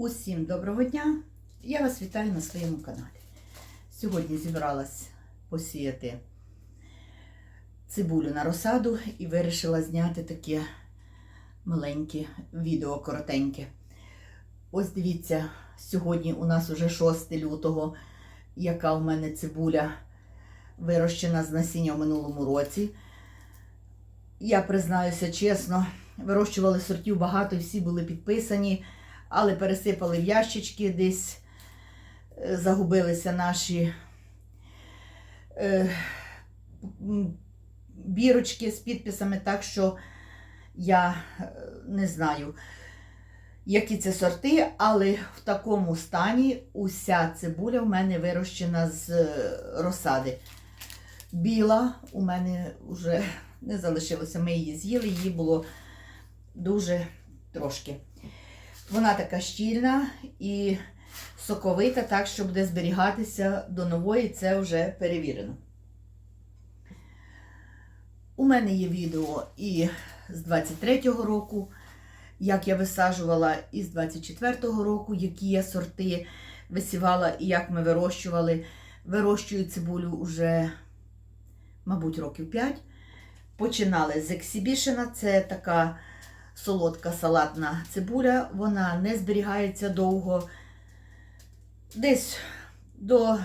Усім доброго дня! Я вас вітаю на своєму каналі. Сьогодні зібралась посіяти цибулю на розсаду і вирішила зняти таке маленьке відео коротеньке. Ось дивіться, сьогодні у нас уже 6 лютого, яка у мене цибуля вирощена з насіння в минулому році. Я признаюся чесно, вирощували сортів багато і всі були підписані але пересипали в ящички, десь е, загубилися наші е, бірочки з підписами, так що я е, не знаю, які це сорти, але в такому стані уся цибуля в мене вирощена з розсади. Біла у мене вже не залишилося. Ми її з'їли, її було дуже трошки. Вона така щільна і соковита, так що буде зберігатися до нової, це вже перевірено. У мене є відео і з 23-го року, як я висаджувала, і з 24-го року, які я сорти висівала і як ми вирощували. Вирощую цибулю вже, мабуть, років 5. Починали з ексібішена, це така солодка салатна цибуля, вона не зберігається довго. Десь до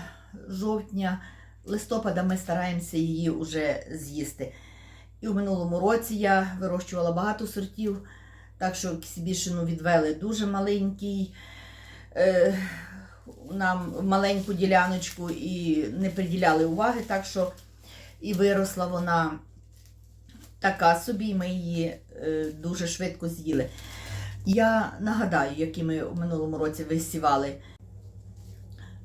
жовтня, листопада ми стараємося її вже з'їсти. І в минулому році я вирощувала багато сортів, так що ксібішину відвели дуже маленький. Е, нам маленьку діляночку і не приділяли уваги, так що і виросла вона така собі, ми її дуже швидко з'їли. Я нагадаю, які ми в минулому році висівали.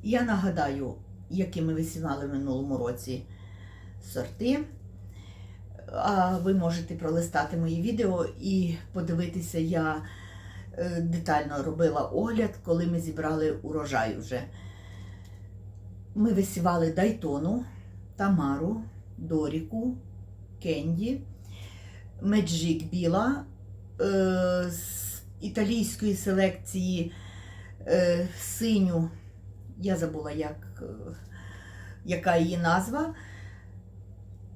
Я нагадаю, які ми висівали в минулому році сорти. А ви можете пролистати мої відео і подивитися, я е, детально робила огляд, коли ми зібрали урожай вже. Ми висівали Дайтону, Тамару, Доріку, Кенді, Меджик Біла е, з італійської селекції е, синю. Я забула, як, е, яка її назва.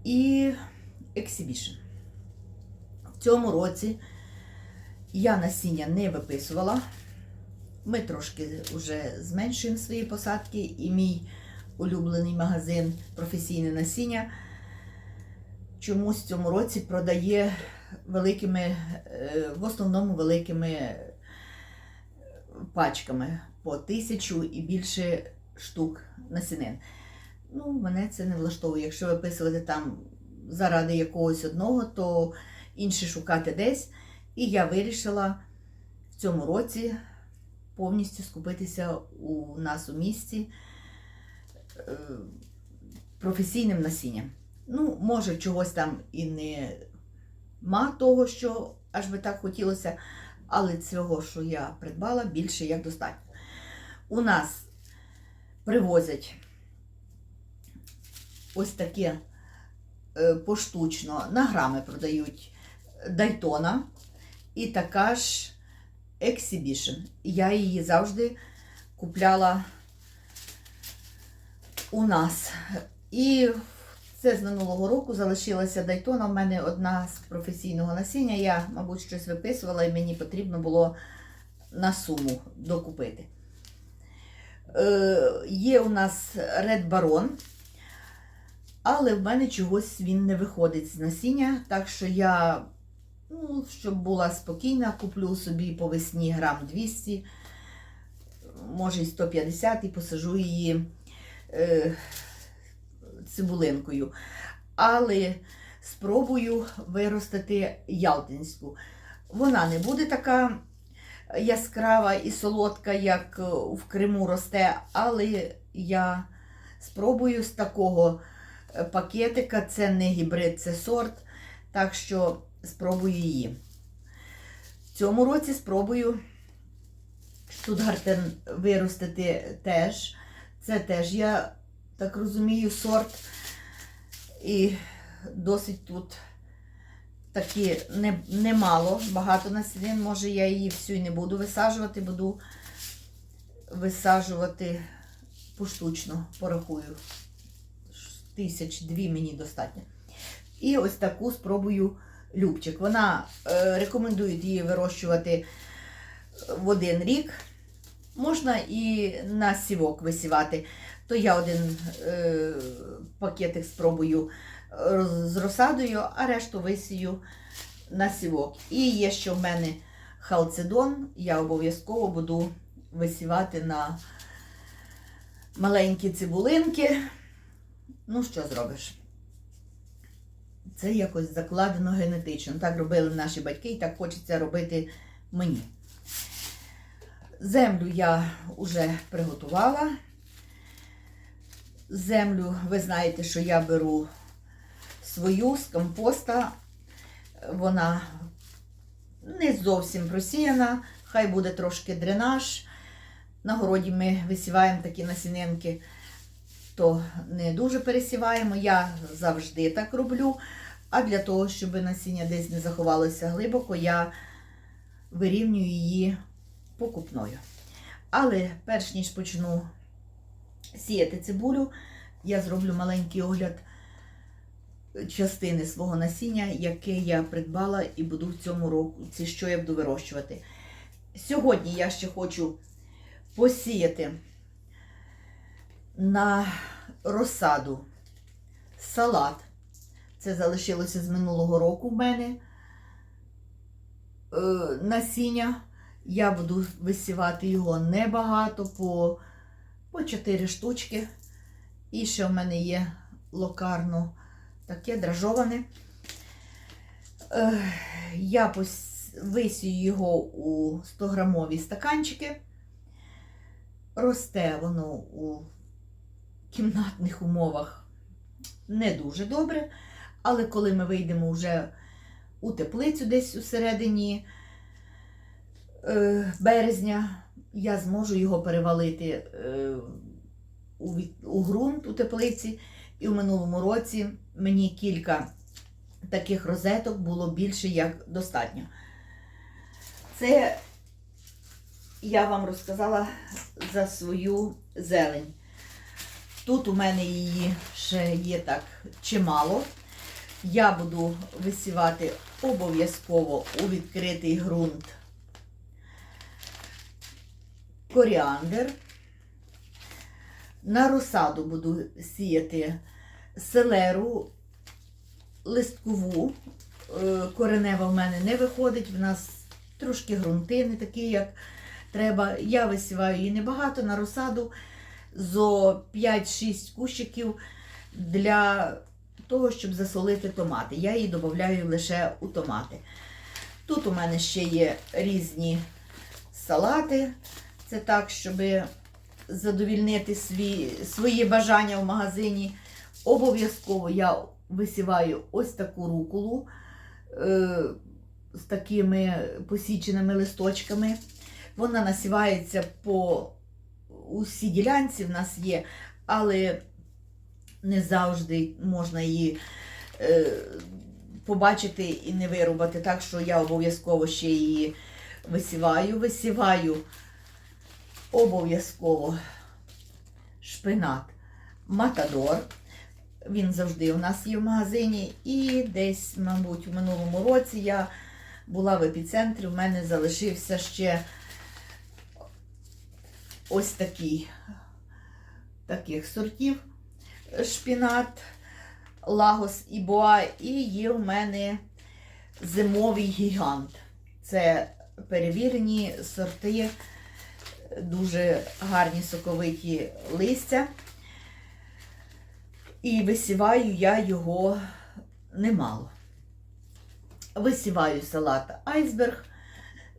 І Exhibition. В цьому році я насіння не виписувала. Ми трошки вже зменшуємо свої посадки, і мій улюблений магазин професійне насіння чомусь в цьому році продає великими, е, в основному великими пачками по тисячу і більше штук насінин. Ну, мене це не влаштовує. Якщо виписувати там заради якогось одного, то інші шукати десь. І я вирішила в цьому році повністю скупитися у нас у місті е, професійним насінням. Ну, може, чогось там і не ма того, що аж би так хотілося, але цього, що я придбала, більше як достатньо. У нас привозять ось таке е, поштучно на грами продають Дайтона і така ж Exhibition. Я її завжди купляла у нас. І це з минулого року залишилася Дайтона. У мене одна з професійного насіння. Я, мабуть, щось виписувала, і мені потрібно було на суму докупити. Е, Є у нас Red Baron, але в мене чогось він не виходить з насіння. Так що я, ну, щоб була спокійна, куплю собі по весні грам 200, може й 150 і посажу її. Е, цибулинкою. Але спробую виростити ялтинську. Вона не буде така яскрава і солодка, як в Криму росте, але я спробую з такого пакетика. Це не гібрид, це сорт. Так що спробую її. В цьому році спробую Штутгартен виростити теж. Це теж я так розумію, сорт. І досить тут такі немало, багато насінин. Може, я її всю і не буду висаджувати, буду висаджувати поштучно, порахую. Тисяч дві мені достатньо. І ось таку спробую любчик. Вона е, рекомендує її вирощувати в один рік. Можна і на сівок висівати. То я один е, пакетик спробую роз- з розсадою, а решту висію на сівок. І є ще в мене халцедон. Я обов'язково буду висівати на маленькі цибулинки. Ну, що зробиш? Це якось закладено генетично. Так робили наші батьки, і так хочеться робити мені. Землю я вже приготувала. Землю, ви знаєте, що я беру свою з компоста. Вона не зовсім просіяна, хай буде трошки дренаж. На городі ми висіваємо такі насінинки, то не дуже пересіваємо. Я завжди так роблю. А для того, щоб насіння десь не заховалося глибоко, я вирівнюю її покупною. Але перш ніж почну сіяти цибулю, я зроблю маленький огляд частини свого насіння, яке я придбала і буду в цьому році, що я буду вирощувати. Сьогодні я ще хочу посіяти на розсаду салат. Це залишилося з минулого року в мене е, насіння. Я буду висівати його небагато, по, по 4 штучки. І ще в мене є локарно таке дражоване. Я висію його у 100-грамові стаканчики. Росте воно у кімнатних умовах не дуже добре. Але коли ми вийдемо вже у теплицю десь у середині е, березня, я зможу його перевалити е, у, у ґрунт у теплиці. І в минулому році мені кілька таких розеток було більше як достатньо. Це я вам розказала за свою зелень. Тут у мене її ще є так чимало. Я буду висівати обов'язково у відкритий ґрунт коріандр. На розсаду буду сіяти селеру листкову. Е, Коренева в мене не виходить, в нас трошки ґрунти не такі, як треба. Я висіваю її небагато на розсаду зо 5-6 кущиків для того, щоб засолити томати. Я її додаю лише у томати. Тут у мене ще є різні салати. Це так, щоб задовільнити свій, свої бажання в магазині. Обов'язково я висіваю ось таку руколу е, з такими посіченими листочками. Вона насівається по усій ділянці в нас є, але не завжди можна її е, побачити і не вирубати. Так що я обов'язково ще її висіваю. Висіваю обов'язково шпинат Матадор. Він завжди у нас є в магазині. І десь, мабуть, у минулому році я була в епіцентрі, у мене залишився ще ось такий таких сортів шпінат, лагос і боа, і є в мене зимовий гігант. Це перевірені сорти, дуже гарні соковиті листя. І висіваю я його немало. Висіваю салат айсберг.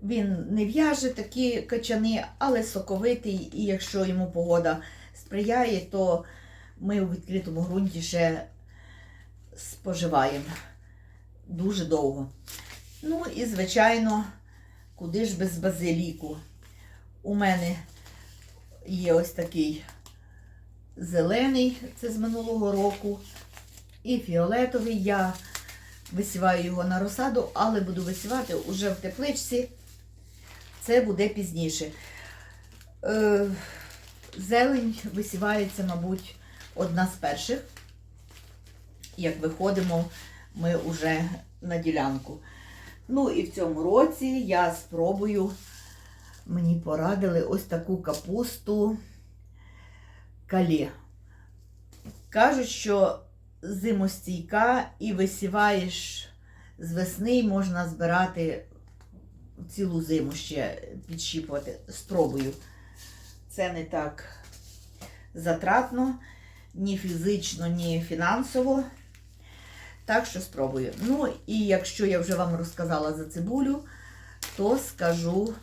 Він не в'яже такі качани, але соковитий, і якщо йому погода сприяє, то ми у відкритому ґрунті ще споживаємо дуже довго. Ну і, звичайно, куди ж без базиліку. У мене є ось такий зелений, це з минулого року, і фіолетовий. Я висіваю його на розсаду, але буду висівати уже в тепличці. Це буде пізніше. Е, Зелень висівається, мабуть, одна з перших, як виходимо ми вже на ділянку. Ну і в цьому році я спробую, мені порадили ось таку капусту калє. Кажуть, що зимостійка і висіваєш з весни, можна збирати цілу зиму ще підщіпувати. Спробую. Це не так затратно, ні фізично, ні фінансово. Так що спробую. Ну, і якщо я вже вам розказала за цибулю, то скажу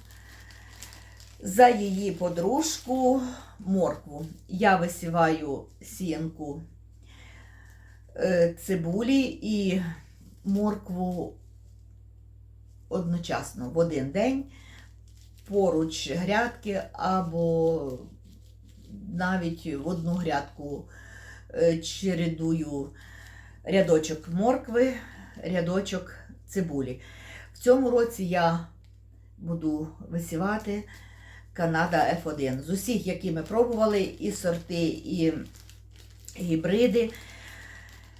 за її подружку моркву. Я висіваю сіянку е, цибулі і моркву одночасно в один день поруч грядки або навіть в одну грядку е, чередую рядочок моркви, рядочок цибулі. В цьому році я буду висівати Канада F1. З усіх, які ми пробували, і сорти, і гібриди.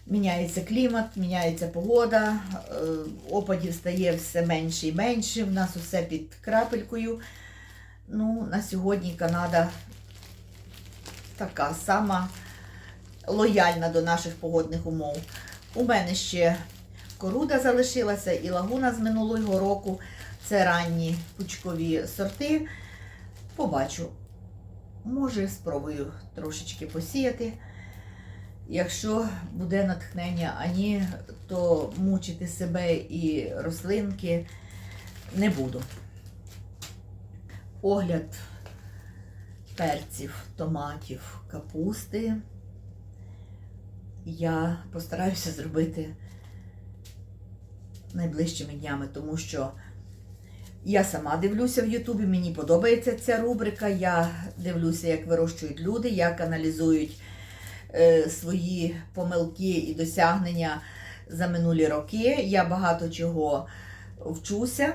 Міняється клімат, міняється погода, е, опадів стає все менше і менше. В нас усе під крапелькою. Ну, на сьогодні Канада така сама лояльна до наших погодних умов. У мене ще коруда залишилася і лагуна з минулого року. Це ранні пучкові сорти. Побачу. Може, спробую трошечки посіяти. Якщо буде натхнення, а ні, то мучити себе і рослинки не буду. Огляд перців, томатів, капусти я постараюся зробити найближчими днями, тому що я сама дивлюся в Ютубі, мені подобається ця рубрика. Я дивлюся, як вирощують люди, як аналізують е, свої помилки і досягнення за минулі роки. Я багато чого вчуся.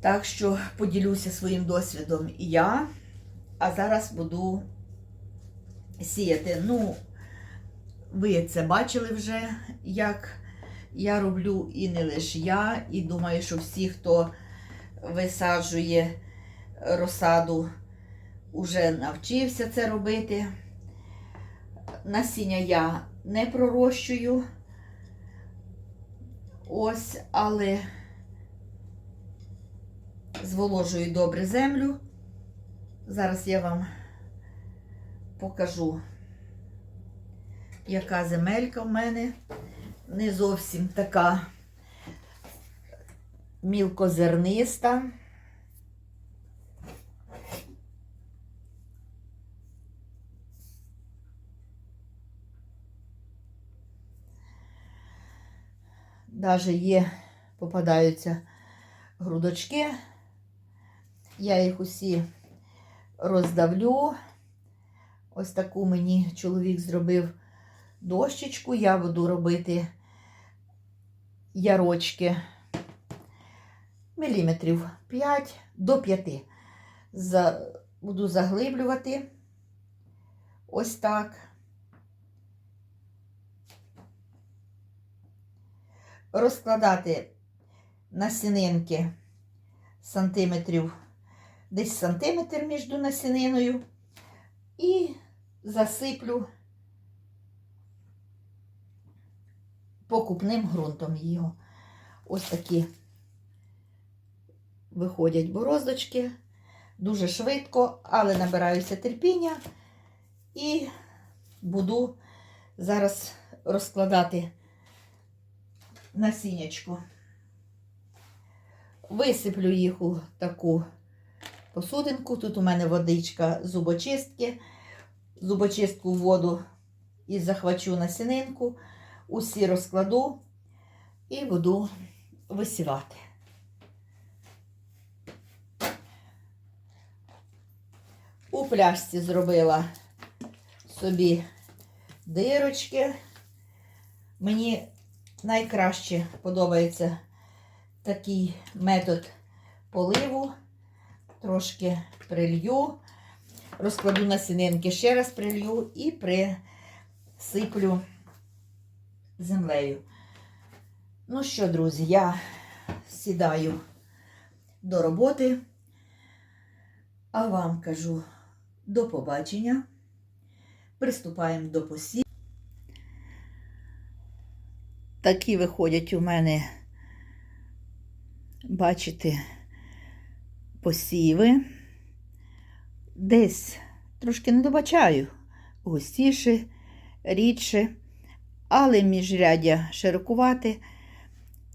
Так що поділюся своїм досвідом і я. А зараз буду сіяти. Ну, ви це бачили вже, як я роблю, і не лише я. І думаю, що всі, хто висаджує розсаду, вже навчився це робити. Насіння я не пророщую. Ось, але зволожую добре землю. Зараз я вам покажу, яка земелька в мене. Не зовсім така мілкозерниста. Даже є, попадаються грудочки. Я їх усі роздавлю. Ось таку мені чоловік зробив дощечку. Я буду робити ярочки міліметрів 5 до 5. За, буду заглиблювати ось так. Розкладати насінинки сантиметрів, десь сантиметр між насіниною і засиплю покупним ґрунтом його. Ось такі виходять бороздочки. Дуже швидко, але набираюся терпіння і буду зараз розкладати насіннячку. Висиплю їх у таку посудинку. Тут у мене водичка зубочистки. Зубочистку в воду і захвачу насінинку, усі розкладу і буду висівати. У пляшці зробила собі дирочки. Мені найкраще подобається такий метод поливу. трошки прилью, розкладу насінинки, ще раз прилью і присиплю землею. Ну що, друзі, я сідаю до роботи, а вам кажу до побачення. Приступаємо до посів. Такі виходять у мене, бачите, посіви. Десь трошки не добачаю, густіше, рідше, але міжряддя широкувати,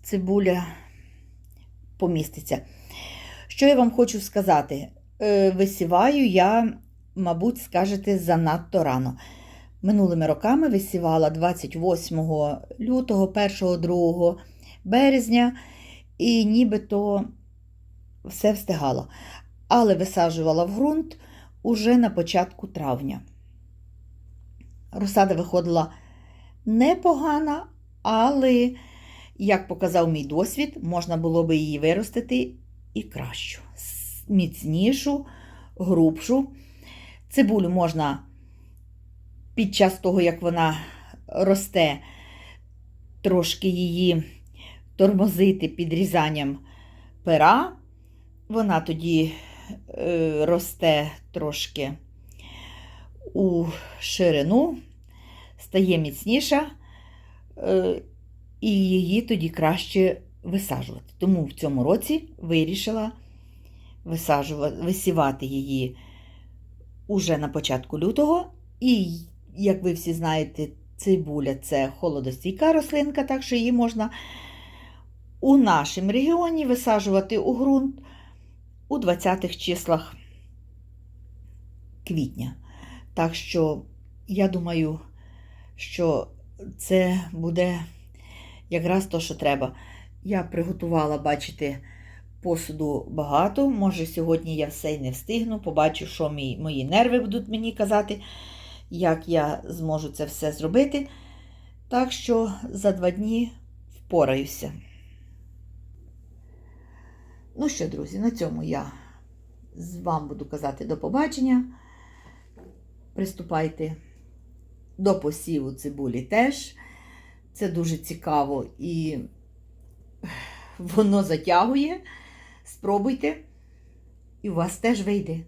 цибуля поміститься. Що я вам хочу сказати? Е, Висіваю я, мабуть, скажете, занадто рано. Минулими роками висівала 28 лютого, 1, 2 березня, і нібито все встигала. Але висаджувала в ґрунт уже на початку травня. Розсада виходила непогана, але, як показав мій досвід, можна було би її виростити і кращу, міцнішу, грубшу. Цибулю можна під час того, як вона росте, трошки її тормозити підрізанням пера. Вона тоді е, росте трошки у ширину, стає міцніша, е, і її тоді краще висаджувати. Тому в цьому році вирішила висівати її уже на початку лютого. І, як ви всі знаєте, цибуля це холодостійка рослинка, так що її можна у нашому регіоні висаджувати у ґрунт у 20-х числах квітня. Так що, я думаю, що це буде якраз то, що треба. Я приготувала, бачите, посуду багато. Може, сьогодні я все й не встигну. Побачу, що мій, мої нерви будуть мені казати, як я зможу це все зробити. Так що за два дні впораюся. Ну що, друзі, на цьому я з вам буду казати до побачення. Приступайте до посіву цибулі теж. Це дуже цікаво і воно затягує. Спробуйте, і у вас теж вийде.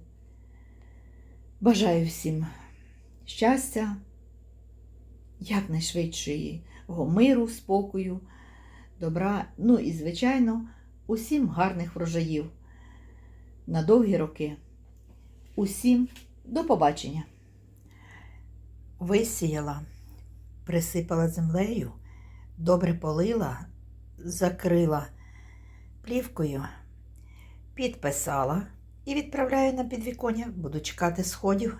Бажаю всім щастя, якнайшвидшого миру, спокою, добра. Ну і, звичайно, усім гарних врожаїв на довгі роки. Усім до побачення. Висіяла, присипала землею, добре полила, закрила плівкою, підписала і відправляю на підвіконня. Буду чекати сходів.